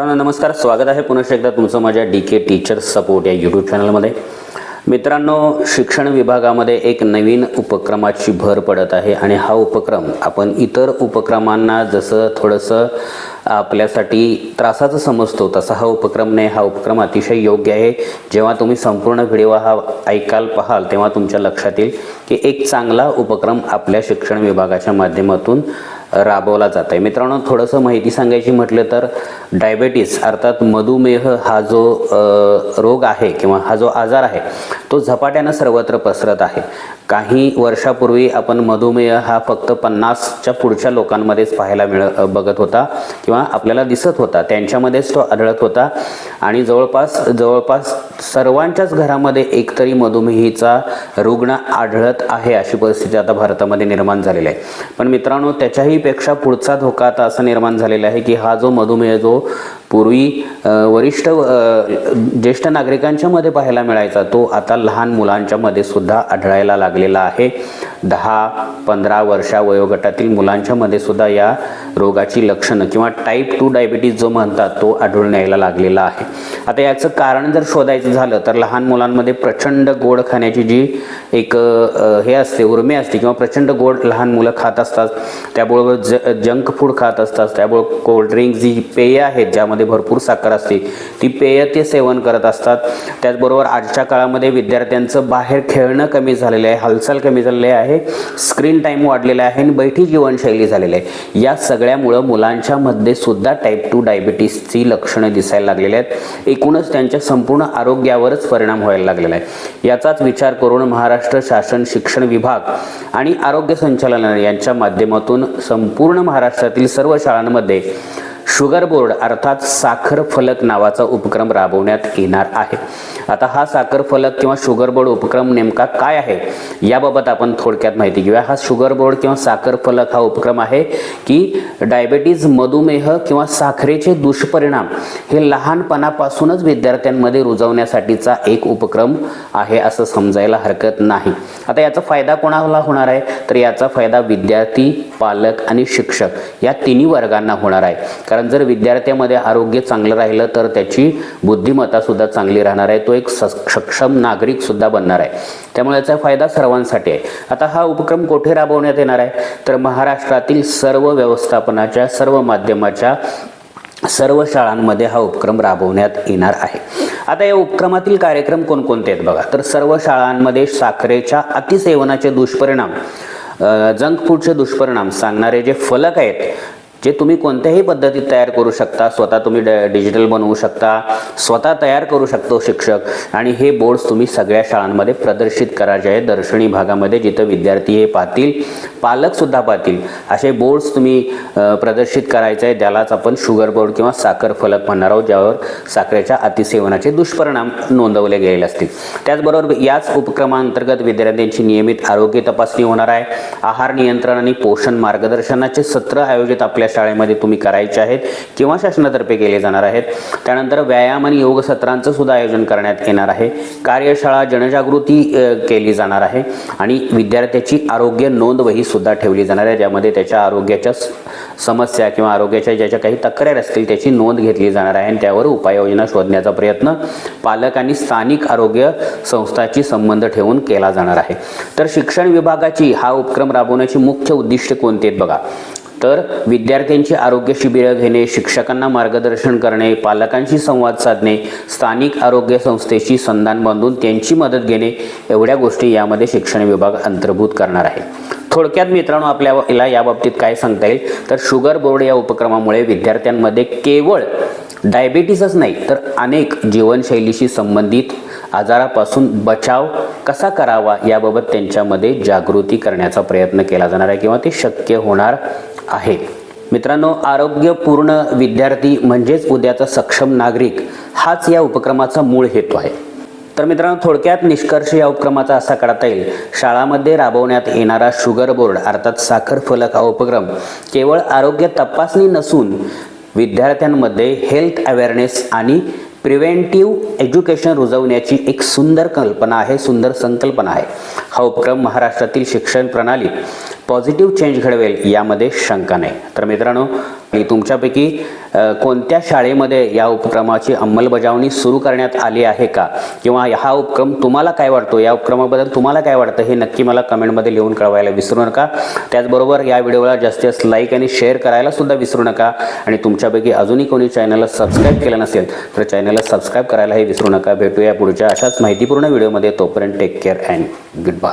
मित्रांनो नमस्कार. स्वागत आहे पुन्हा एकदा तुमचं माझ्या डी के टीचर सपोर्ट या यूट्यूब चॅनलमध्ये मित्रांनो शिक्षण विभागामध्ये एक नवीन उपक्रमाची भर पडत आहे आणि हा उपक्रम आपण इतर उपक्रमांना जसं थोडंसं आपल्यासाठी त्रासाचं समजतो तसा हा उपक्रम नाही. हा उपक्रम अतिशय योग्य आहे. जेव्हा तुम्ही संपूर्ण व्हिडिओ हा ऐकाल पाहाल तेव्हा तुमच्या लक्षात येईल की एक चांगला उपक्रम आपल्या शिक्षण विभागाच्या माध्यमातून राबवला जात आहे मित्रांनो थोडंसं माहिती सांगायची म्हटलं तर डायबेटीस अर्थात मधुमेह हा जो रोग आहे किंवा हा जो आजार आहे तो झपाट्यानं सर्वत्र पसरत आहे. काही वर्षापूर्वी आपण मधुमेह हा फक्त पन्नासच्या पुढच्या लोकांमध्येच पाहायला मिळ बघत होता किंवा आपल्याला दिसत होता. त्यांच्यामध्येच तो आढळत होता आणि जवळपास जवळपास सर्वांच्याच घरामध्ये एकतरी मधुमेहीचा रुग्ण आढळत आहे अशी परिस्थिती आता भारतामध्ये निर्माण झालेली आहे. पण मित्रांनो त्याच्याही पेक्षा पुढचा धोका आता असा निर्माण झालेला आहे की हा जो मधुमेह जो पूर्वी वरिष्ठ ज्येष्ठ नागरिकांच्या मध्ये पाहायला मिळायचा तो आता लहान मुलांच्या मध्ये सुद्धा आढळायला लागलेला आहे. दहा पंधरा वर्षा वयोगटातील मुलांच्यामध्ये सुद्धा या रोगाची लक्षणं किंवा टाईप टू डायबिटीज जो म्हणतात तो आढळून यायला लागलेला आहे. आता याचं कारण जर शोधायचं झालं तर लहान मुलांमध्ये प्रचंड गोड खाण्याची जी एक हे असते उर्मी असते किंवा प्रचंड गोड लहान मुलं खात असतात त्याबरोबर ज जंक फूड खात असतात त्याबरोबर कोल्ड्रिंक जी पेय आहेत ज्यामध्ये भरपूर साखर असते ती पेय ते सेवन करत असतात. त्याचबरोबर आजच्या काळामध्ये विद्यार्थ्यांचं बाहेर खेळणं कमी झालेलं आहे हालचाल कमी झालेली आहे स्क्रीन टाईम वाढलेला आहे आणि बैठी जीवनशैली झालेली आहे. या सगळ्यामुळं मुलांच्यामध्ये सुद्धा टाईप टू डायबिटीसची लक्षणं दिसायला लागलेली आहेत. एकूणच त्यांच्या संपूर्ण आरोग्यावरच परिणाम व्हायला लागलेला आहे. याचाच विचार करून महाराष्ट्र शासन शिक्षण विभाग आणि आरोग्य संचालनालय यांच्या माध्यमातून संपूर्ण महाराष्ट्रातील सर्व शाळांमध्ये शुगर बोर्ड अर्थात साखर फलक नावाचा उपक्रम राबवण्यात येणार आहे. आता हा साखर फलक किंवा शुगर बोर्ड उपक्रम नेमका काय आहे? याबाबत आपण थोडक्यात माहिती घेऊया. हा शुगर बोर्ड किंवा साखर फलक हा उपक्रम आहे की डायबेटीज मधुमेह किंवा साखरेचे दुष्परिणाम हे लहानपणापासूनच विद्यार्थ्यांमध्ये रुजवण्यासाठीचा एक उपक्रम आहे असं समजायला हरकत नाही. आता याचा फायदा कोणाला होणार आहे? तर याचा फायदा विद्यार्थी पालक आणि शिक्षक या तिन्ही वर्गांना होणार आहे. कारण जर विद्यार्थ्यामध्ये आरोग्य चांगलं राहिलं तर त्याची बुद्धिमत्तासुद्धा चांगली राहणार आहे. तो एक सक्षम नागरिकसुद्धा बनणार आहे. त्यामुळे याचा फायदा सर्वांसाठी आहे. आता हा उपक्रम कोठे राबवण्यात येणार आहे? तर महाराष्ट्रातील सर्व व्यवस्थापनाच्या सर्व माध्यमाच्या सर्व शाळांमध्ये हा उपक्रम राबवण्यात येणार आहे. आता या उपक्रमातील कार्यक्रम कोणकोणते आहेत बघा. तर सर्व शाळांमध्ये साखरेच्या अतिसेवनाचे दुष्परिणाम जंक फूडचे दुष्परिणाम सांगणारे जे फलक आहेत जे तुम्ही कोणत्याही पद्धतीत तयार करू शकता स्वतः तुम्ही ड डिजिटल बनवू शकता स्वतः तयार करू शकतो शिक्षक आणि हे बोर्ड्स तुम्ही सगळ्या शाळांमध्ये प्रदर्शित करायचे आहे दर्शनी भागामध्ये जिथं विद्यार्थी हे पाहतील पालकसुद्धा पाहतील. असे बोर्ड्स तुम्ही प्रदर्शित करायचे आहे त्यालाच आपण शुगर बोर्ड किंवा साखर फलक म्हणणार आहोत ज्यावर साखरेच्या अतिसेवनाचे दुष्परिणाम नोंदवले गेलेले असतील. त्याचबरोबर याच उपक्रमांतर्गत विद्यार्थ्यांची नियमित आरोग्य तपासणी होणार आहे. आहार नियंत्रण आणि पोषण मार्गदर्शनाचे सत्र आयोजित आपल्या शाळेमध्ये तुम्ही करायचे आहेत किंवा शासनातर्फे केले जाणार आहेत. त्यानंतर व्यायाम आणि योग सत्रांचं सुद्धा आयोजन करण्यात येणार आहे. कार्यशाळा जनजागृती केली जाणार आहे आणि विद्यार्थ्याची आरोग्य नोंदवही सुद्धा ठेवली जाणार आहे ज्यामध्ये त्याच्या आरोग्याच्या समस्या किंवा आरोग्याच्या ज्याच्या काही तक्रार असतील त्याची नोंद घेतली जाणार आहे आणि त्यावर उपाययोजना शोधण्याचा प्रयत्न पालक आणि स्थानिक आरोग्य संस्थाची संबंध ठेवून केला जाणार आहे. तर शिक्षण विभागाची हा उपक्रम राबवण्याची मुख्य उद्दिष्ट कोणती आहेत बघा? तर विद्यार्थ्यांची आरोग्य शिबिरं घेणे शिक्षकांना मार्गदर्शन करणे पालकांशी संवाद साधणे स्थानिक आरोग्य संस्थेशी संधान बांधून त्यांची मदत घेणे एवढ्या गोष्टी यामध्ये शिक्षण विभाग अंतर्भूत करणार आहे. थोडक्यात मित्रांनो आपल्याला याबाबतीत काय सांगता येईल? तर शुगर बोर्ड या उपक्रमामुळे विद्यार्थ्यांमध्ये केवळ डायबिटीसच नाही तर अनेक जीवनशैलीशी संबंधित आजारापासून बचाव कसा करावा याबाबत त्यांच्यामध्ये जागृती करण्याचा प्रयत्न केला जाणार आहे किंवा ते शक्य होणार आहे. मित्रांनो आरोग्यपूर्ण विद्यार्थी म्हणजेच उद्याचा सक्षम नागरिक हाच या उपक्रमाचा मूळ हेतू आहे. तर मित्रांनो थोडक्यात निष्कर्ष या उपक्रमाचा असा काढता येईल. शाळामध्ये राबवण्यात येणारा शुगर बोर्ड अर्थात साखर फलक हा उपक्रम केवळ आरोग्य तपासणी नसून विद्यार्थ्यांमध्ये हेल्थ अवेअरनेस आणि प्रिव्हेंटिव्ह एज्युकेशन रुजवण्याची एक सुंदर कल्पना आहे सुंदर संकल्पना आहे. हा उपक्रम महाराष्ट्रातील शिक्षण प्रणाली पॉझिटिव्ह चेंज घडवेल यामध्ये शंका नाही. तर मित्रांनो मी तुमच्यापैकी कोणत्या शाळेमध्ये या उपक्रमाची अंमलबजावणी सुरू करण्यात आली आहे का? किंवा हा उपक्रम तुम्हाला काय वाटतो? या उपक्रमाबद्दल तुम्हाला काय वाटतं? हे नक्की मला कमेंटमध्ये लिहून कळवायला विसरू नका. त्याचबरोबर या व्हिडिओला जास्तीत जास्त लाईक आणि शेअर करायला सुद्धा विसरू नका. आणि तुमच्यापैकी अजूनही कोणी चॅनलला सबस्क्राईब केलं नसेल तर चॅनलला सबस्क्राईब करायलाही विसरू नका. भेटूया पुढच्या अशाच माहितीपूर्ण व्हिडिओमध्ये. तोपर्यंत take care and good bye